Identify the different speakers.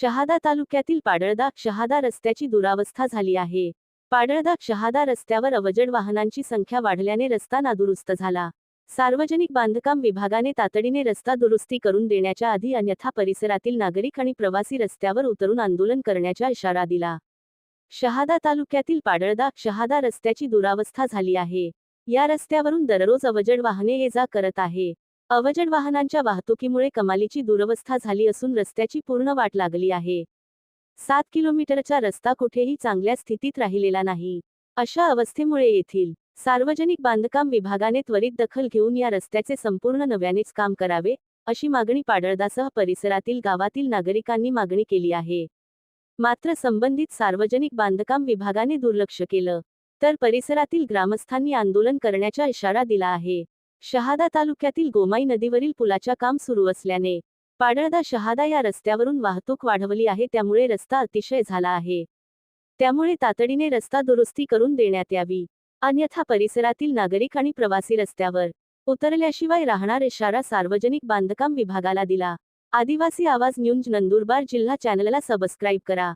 Speaker 1: शहादा तालुक्यातील पाडळदा शहादा रस्त्याची दुरावस्था झाली आहे. पाडळदा शहादा रस्त्यावर अवजड वाहनांची संख्या वाढल्याने रस्ता नादुरुस्त झाला. सार्वजनिक बांधकाम विभागाने तातडीने रस्ता दुरुस्ती करून देण्याच्या आधी अन्यथा परिसरातील नागरिक आणि प्रवासी रस्त्यावर उतरून आंदोलन करण्याचा इशारा दिला. शहादा तालुक्यातील पाडळदा शहादा रस्त्याची दुरावस्था झाली आहे. या रस्त्यावरून दररोज अवजड वाहने ये जा करत आहे. अवजड वाहनांच्या वाहतुकीमुळे कमालीची दुरवस्था झाली असून रस्त्याची पूर्ण वाट लागली आहे. सात किलोमीटरचा रस्ता कुठेही चांगल्या स्थितीत राहिलेला नाही. अशा अवस्थेमुळे येथील सार्वजनिक बांधकाम विभागाने त्वरित दखल घेऊन या रस्त्याचे संपूर्ण नव्यानेच काम करावे अशी मागणी पाडळदासह परिसरातील गावातील नागरिकांनी मागणी केली आहे. मात्र संबंधित सार्वजनिक बांधकाम विभागाने दुर्लक्ष केलं तर परिसरातील ग्रामस्थांनी आंदोलन करण्याचा इशारा दिला आहे. शहादा तालुक्यातील गोमाई नदीवरील पुलाच्या काम सुरू असल्याने पाडळदा शहादा या रस्त्यावरून वाहतूक वाढवली आहे त्यामुळे रस्ता अतिशय झाला आहे. त्यामुळे तातडीने रस्ता दुरुस्ती करून देण्यात यावी. अन्यथा परिसरातील नागरिक आणि प्रवासी रस्त्यावर उतरल्याशिवाय राहणार इशारा सार्वजनिक बांधकाम विभागाला दिला. आदिवासी आवाज न्यूज नंदुरबार जिल्हा चॅनलला सबस्क्राईब करा.